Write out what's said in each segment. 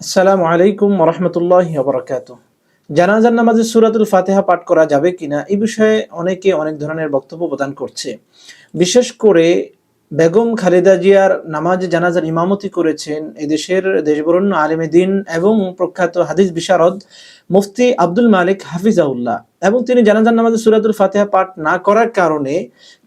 আসসালামু আলাইকুম রহমতুল্লাহ বরকাত জানাজার নামাজে সুরাতুল ফাতেহা পাঠ করা যাবে কিনা এই বিষয়ে অনেকে অনেক ধরনের বক্তব্য প্রদান করছে। বিশেষ করে বেগম খালেদা জিয়ার নামাজ জানাজার ইমামতি করেছেন এদেশের দেশবরণ্য আলেমে দিন এবং প্রখ্যাত হাদিস বিশারদ মুফতি আব্দুল মালিক হাফিজাউল্লাহ। এবং তিনি জানাজার নামাজে সুরাতুল ফাতেহা পাঠ না করার কারণে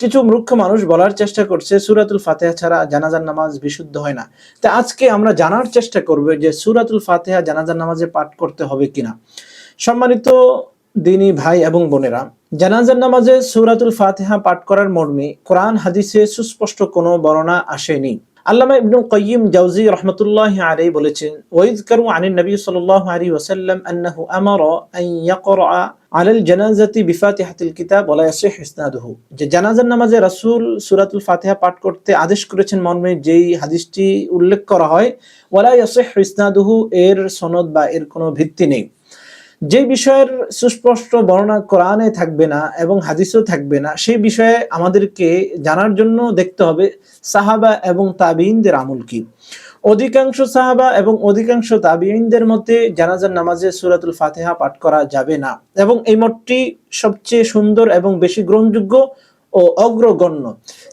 কিছু মূর্খ মানুষ বলার চেষ্টা করছে, সুরাতুল ফাতেহা ছাড়া জানাজার নামাজ বিশুদ্ধ হয় না। তা আজকে আমরা জানার চেষ্টা করব যে সুরাতুল ফাতেহা জানাজার নামাজে পাঠ করতে হবে কিনা। সম্মানিত দিনী ভাই এবং বোনেরা জানাজার নামাজে সুরাতুল ফাতিহা পাঠ করার মর্মে কোরআন, হাদিসে সুস্পষ্ট কোনো বর্ণনা আসেনি। আল্লামা ইবনুল কাইয়িম জাওজি রহমতুল্লাহ আলাইহি বলেছেন, ওয়াইযকারু আনিন নবী সাল্লাল্লাহু আলাইহি ওয়াসাল্লাম আন্নাহু আমারা আন ইয়াকরা আলাল জানাজাতি বিফাতিহাতিল কিতাব ওয়া ইয়াসিহ ইসনাদুহু। যে জানাজার নামাজে রাসূল সূরাতুল ফাতিহা পাঠ করতে আদেশ করেছেন মর্মে যেই হাদিসটি উল্লেখ করা হয়, ওয়া লা ইয়াসিহ ইসনাদুহু, এর সনদ বা এর কোনো ভিত্তি নেই। যে বিষয়ের সুস্পষ্ট বর্ণনা কোরআনে থাকবে না এবং হাদিসও থাকবে না, সেই বিষয়ে আমাদেরকে জানার জন্য দেখতে হবে সাহাবা এবং তাবিইনদের আমল কি। অধিকাংশ সাহাবা এবং অধিকাংশ তাবিইনদের মধ্যে জানাজার নামাজে সুরাতুল ফাতেহা পাঠ করা যাবে না এবং এই মতটি সবচেয়ে সুন্দর এবং বেশি গ্রহণযোগ্য ও অগ্রগণ্য।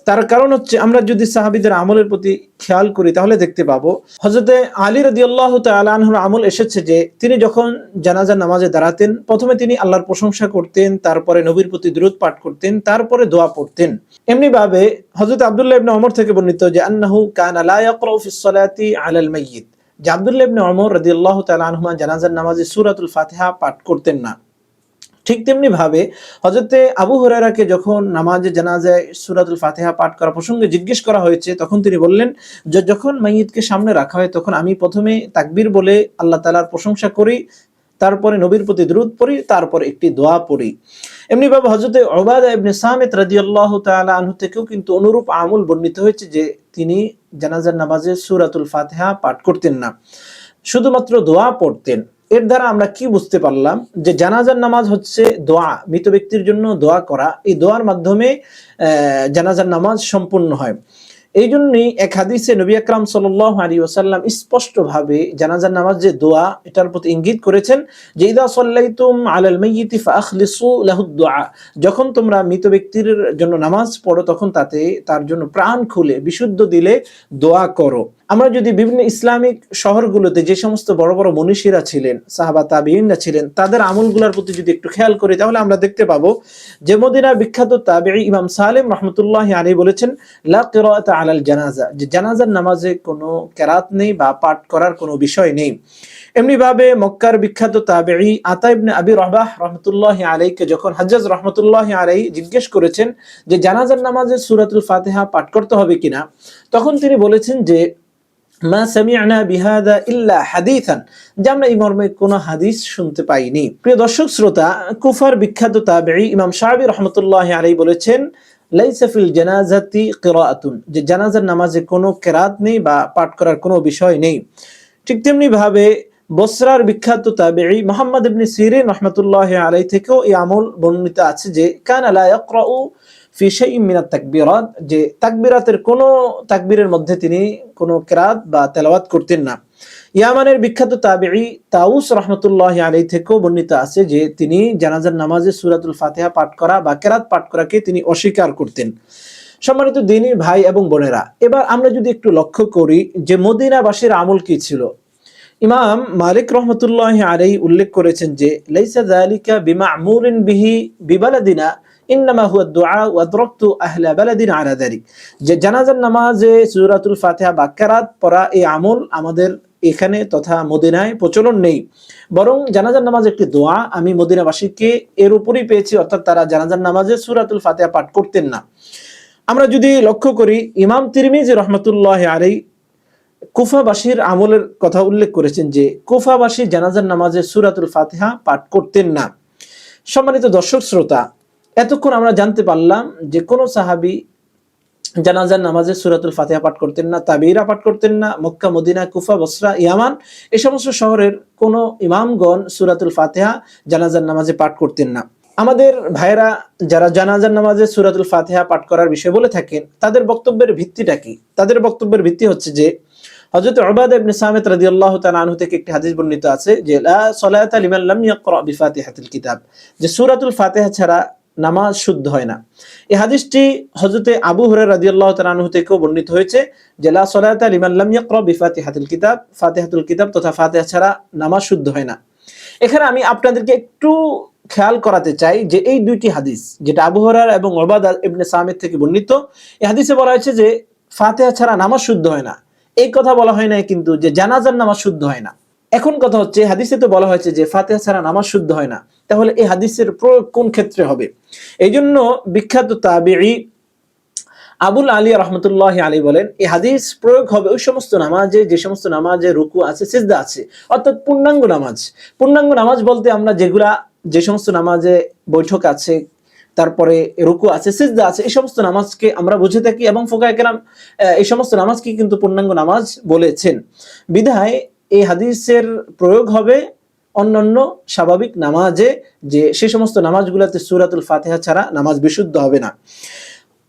তার কারণ হচ্ছে আমরা যদি সাহাবিদের আমলের প্রতি খেয়াল করি, তাহলে দেখতে পাবো হজরতে আলী রদি আল্লাহ তালহুর আমল এসেছে যে তিনি যখন জানাজার নামাজে দাঁড়াতেন, প্রথমে তিনি আল্লাহর প্রশংসা করতেন, তারপরে নবীর প্রতি দূরত পাঠ করতেন, তারপরে দোয়া পড়তেন। এমনি ভাবে হজরত আবদুল্লাহ ইবনে অমর থেকে বর্ণিত যে আন্নাহু কান আলা ইয়াকরাউ ফিস সালাতি আলাল মাইয়িত। যে আবদুল্লাহ ইবনে অমর রাদিয়াল্লাহু তাআলা আনহুমা জানাজার নামাজে সুরাতুল ফাতেহা পাঠ করতেন না। ঠিক তেমনি ভাবে হজরতে আবু হরারাকে যখন নামাজে জানাজায় সুরাতুল ফাতেহা পাঠ করা প্রসঙ্গে জিজ্ঞেস করা হয়েছে, তখন তিনি বললেন, যে যখন মাইয়িদকে সামনে রাখা হয়, তখন আমি প্রথমে তাকবীর বলে আল্লাহ তালার প্রশংসা করি, তারপরে নবীর প্রতি দ্রুত পড়ি, তারপর একটি দোয়া পড়ি। এমনি ভাবে হজরতে ওবাদা ইবনে সামিত রাদিয়াল্লাহু তাআলা আনহু থেকেও কিন্তু অনুরূপ আমল বর্ণিত হয়েছে যে তিনি জানাজার নামাজে সূরাতুল ফাতিহা পাঠ করতেন না। শুধুমাত্র দোয়া পড়তেন। এর দ্বারা আমরা কি বুঝতে পারলাম যে জানাজার নামাজ হচ্ছে দোয়া, মৃত ব্যক্তির জন্য দোয়া করা। এই দোয়ার মাধ্যমে জানাজার নামাজ সম্পূর্ণ হয়। এই জন্যই এক হাদিসে নবী আকরাম সাল আলী ওসাল্লাম স্পষ্টভাবে জানাজার নামাজ যে দোয়া, এটার প্রতি ইঙ্গিত করেছেন যে, ইদা সাল্লাইতুম আলাল মাইয়িতি ফাখলিসু লাহু দোয়া। যখন তোমরা মৃত ব্যক্তির জন্য নামাজ পড়ো, তখন তাতে তার জন্য প্রাণ খুলে, বিশুদ্ধ দিলে দোয়া করো। আমরা যদি বিভিন্ন ইসলামিক শহরগুলোতে যে সমস্ত বড় বড় মনীষীরা ছিলেন, সাহাবা তাবিইনরা ছিলেন, তাদের আমলগুলোর প্রতি যদি একটু খেয়াল করি, তাহলে আমরা দেখতে পাবো যে মদিনার বিখ্যাত তাবিঈ ইমাম সালেম রহমতুল্লাহ আলী বলেছেন, লা কিরাআতা আলাল জানাজা যে জানাজার নামাজে কোনো কেরাত নেই বা পাঠ করার কোনো বিষয় নেই। এমনি ভাবে মক্কার বিখ্যাত তাবেঈ আতা ইবনে আবি রহবাহ রহমতুল্লাহ আলাইকে যখন হাজ্জাজ রহমতুল্লাহ আলাই জিজ্ঞেস করেছেন যে জানাজার নামাজে সূরাতুল ফাতেহা পাঠ করতে হবে কিনা, তখন তিনি বলেছেন যে মা সামিআনা বিহাদা ইল্লা হাদিসান, যে আমরা এই মর্মে কোনো হাদিস শুনতে পাইনি। প্রিয় দর্শক, শ্রোতা, কুফার বিখ্যাত তাবেঈ ইমাম শাহবি রহমতুল্লাহ আলাই বলেছেন, লাইসা ফিল জানাজাতি কিরাআতুন, যে জানাজার নামাজে কোনো কেরাত নেই বা পাঠ করার কোনো বিষয় নেই। ঠিক তেমনি ভাবে বসরার বিখ্যাত তাবেঈ মোহাম্মদ ইবনে সিরিন রহমতুল্লাহ আলাই থেকেও এই আমল বর্ণিত আছে যে, কান লা ইয়াকরাউ তাকবীরাত, যে তাকবীরাতের মধ্যে তিনি কোনো বা করতেন না। ইয়ামানের বিখ্যাত তাউস রহমতুল্লাহ আলাই থেকেও বর্ণিত আছে যে তিনি জানাজার নামাজে সূরাতুল ফাতিহা পাঠ করা বা কেরাত পাঠ করাকে তিনি অস্বীকার করতেন। সম্মানিত দিনী ভাই এবং বোনেরা, এবার আমরা যদি একটু লক্ষ্য করি যে মদিনাবাসীর আমল কি ছিল। ইমাম মালিক রহমতুল্লাহ আলাই উল্লেখ করেছেন যে, লাইসা যালিকা বিমা'মুরিন বিহি বিবালাদিনা হুয়া যে জানাজার নামাজে আমল আমাদের এখানে তথা মদিনায় প্রচলন নেই। বরং জানাজার নামাজ একটি দোয়া, আমি মদিনাবাসীকে এর পেয়েছি, অর্থাৎ তারা জানাজার নামাজে সূরাতুল পাঠ করতেন না। আমরা যদি লক্ষ্য করি, ইমাম তিরমিজি রহমতুল্লাহ আলাই কুফাবাসীর আমলের কথা উল্লেখ করেছেন যে, কুফাবাসী জানাজার নামাজে সুরাতুল ফাতিহা পাঠ করতেন না। সম্মানিত দর্শক, শ্রোতা এতক্ষণ আমরা জানতে পারলাম যে কোন সাহাবি জানাজার নামাজে সুরাতুল ফাতিহা পাঠ করতেন না তাবিরা পাঠ করতেন না, মক্কা, মদিনা, কুফা, বসরা, ইয়ামান, এ সমস্ত শহরের কোনো ইমামগণ সুরাতুল ফাতিহা জানাজার নামাজে পাঠ করতেন না। আমাদের ভাইরা যারা জানাজার নামাজে সুরাতুল ফাতিহা পাঠ করার বিষয় বলে থাকেন, তাদের বক্তব্যের ভিত্তিটা কি? তাদের বক্তব্যের ভিত্তি হচ্ছে যে, হযরত উবাদা ইবনে সামিত রাদিয়াল্লাহু তাআলা আনহু থেকে একটি হাদিস বর্ণিত আছে যে, লা সালাতা লিমান লাম ইয়াকরা বিফাতিহাতিল কিতাব যে সূরাতুল ফাতিহা ছাড়া নামাজ শুদ্ধ হয় না। এই হাদিসটি হযরতে আবু হুরায়রা রাদিয়াল্লাহু তাআলা আনহু থেকেও বর্ণিত হয়েছে যে, লা সালাতা লিমান লাম ইয়াকরা বিফাতিহাতিল কিতাব ফাতিহাতুল কিতাব তথা ফাতিহা ছাড়া নামাজ শুদ্ধ হয় না। এখানে আমি আপনাদেরকে একটু খেয়াল করাতে চাই যে, এই দুইটি হাদিস, যেটা আবু হুরায়রা এবং উবাদা ইবনে সামিত থেকে বর্ণিত এই হাদিসে বলা হয়েছে যে, ফাতেহা ছাড়া নামাজ শুদ্ধ হয় না। এই কথা বলা হয় না কিন্তু যে, জানাজার নামাজ শুদ্ধ হয় না। এখন কথা হচ্ছে, হাদিসে তো বলা হয়েছে যে ফাতিহা ছাড়া নামাজ শুদ্ধ হয় না। তাহলে এই হাদিসের প্রয়োগ কোন ক্ষেত্রে হবে? এই জন্য বিখ্যাত তাবিঈ আবুল আলী রহমতুল্লাহ আলী বলেন এই হাদিস প্রয়োগ হবে ওই সমস্ত নামাজে, যে সমস্ত নামাজে রুকু আছে, সিজদা আছে, অর্থাৎ পূর্ণাঙ্গ নামাজ। পূর্ণাঙ্গ নামাজ বলতে আমরা যেগুলা, যে সমস্ত নামাজে বৈঠক আছে, তারপরে রুকু আছে, সিজদা আছে, এই সমস্ত নামাজকে আমরা বুঝে থাকি এবং ফোকায় কেরাম এই সমস্ত নামাজকে কিন্তু পূর্ণাঙ্গ নামাজ বলেছেন। বিধায় এই হাদিসের প্রয়োগ হবে অন্যান্য স্বাভাবিক নামাজে যে সে সমস্ত নামাজগুলোতে সুরাতুল ফাতেহা ছাড়া নামাজ বিশুদ্ধ হবে না।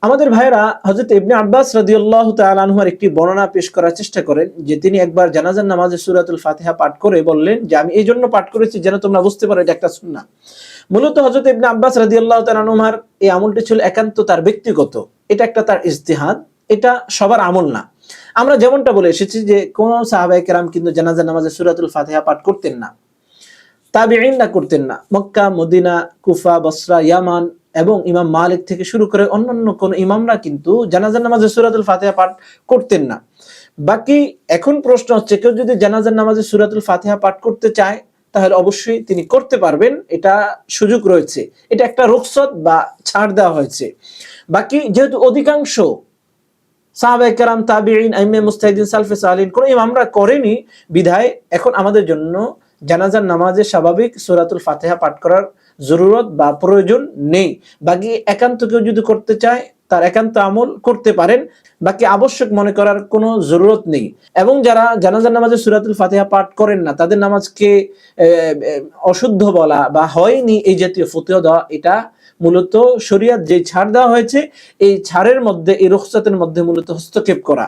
আমাদের ভাইরা হজরত ইবনে আব্বাস রাদিয়াল্লাহ তাআলাহুর একটি বর্ণনা পেশ করার চেষ্টা করেন যে তিনি একবার জানাজার নামাজে সূরাতুল ফাতেহা পাঠ করে বললেন যে, আমি এই জন্য পাঠ করেছি যেন তোমরা বুঝতে পারো এটা একটা সুন্নাহ। মূলত হজরত ইবনে আব্বাস রাদিয়াল্লাহু তাআলাহুর এই আমলটি ছিল একান্ত তার ব্যক্তিগত। এটা একটা তার ইজতিহাদ, এটা সবার আমল না। আমরা যেমনটা বলে এসেছি যে কোন সাহাবায়ে কেরাম কিন্তু জানাজার নামাজে সুরাতুল ফাতিহা পাঠ করতেন না। তাবিঈনরা করতেন না। মক্কা, মদিনা, কুফা, বসরা, ইয়ামান এবং ইমাম মালিক থেকে শুরু করে অন্যান্য কোন ইমামরা কিন্তু জানাজার নামাজে সুরাতুল ফাতিহা পাঠ করতেন না। বাকি এখন প্রশ্ন হচ্ছে, কেউ যদি জানাজার নামাজে সুরাতুল ফাতিহা পাঠ করতে চায়, তাহলে অবশ্যই তিনি করতে পারবেন। এটা সুযোগ রয়েছে। এটা একটা রুখসত বা ছাড় দেওয়া হয়েছে। বাকি যেহেতু অধিকাংশ সাহাবায়ে কেরাম, তাবিঈন আইমে মুস্তাহিদিন সালফে সালিন কোন ইমামরা করেনি। বিধায় এখন আমাদের জন্য জানাজার নামাজে স্বাভাবিক সুরাতুল ফাতিহা পাঠ করার জরুরত বা প্রয়োজন নেই। বাকি একান্ত কেউ যদি করতে চায়, তার একান্ত আমল করতে পারেন। বাকি আবশ্যক মনে করার কোনো জরুরত নেই। এবং যারা জানাজার নামাজে সুরাতুল ফাতিহা পাঠ করেন না, তাদের নামাজকে অশুদ্ধ বলা বা হয়নি এই জাতীয় ফতুয়া দেওয়া, এটা মূলত শরিয়াত যে ছাড় দেওয়া হয়েছে, এই ছাড়ের মধ্যে, এই রুখসাতের মধ্যে মূলত হস্তক্ষেপ করা।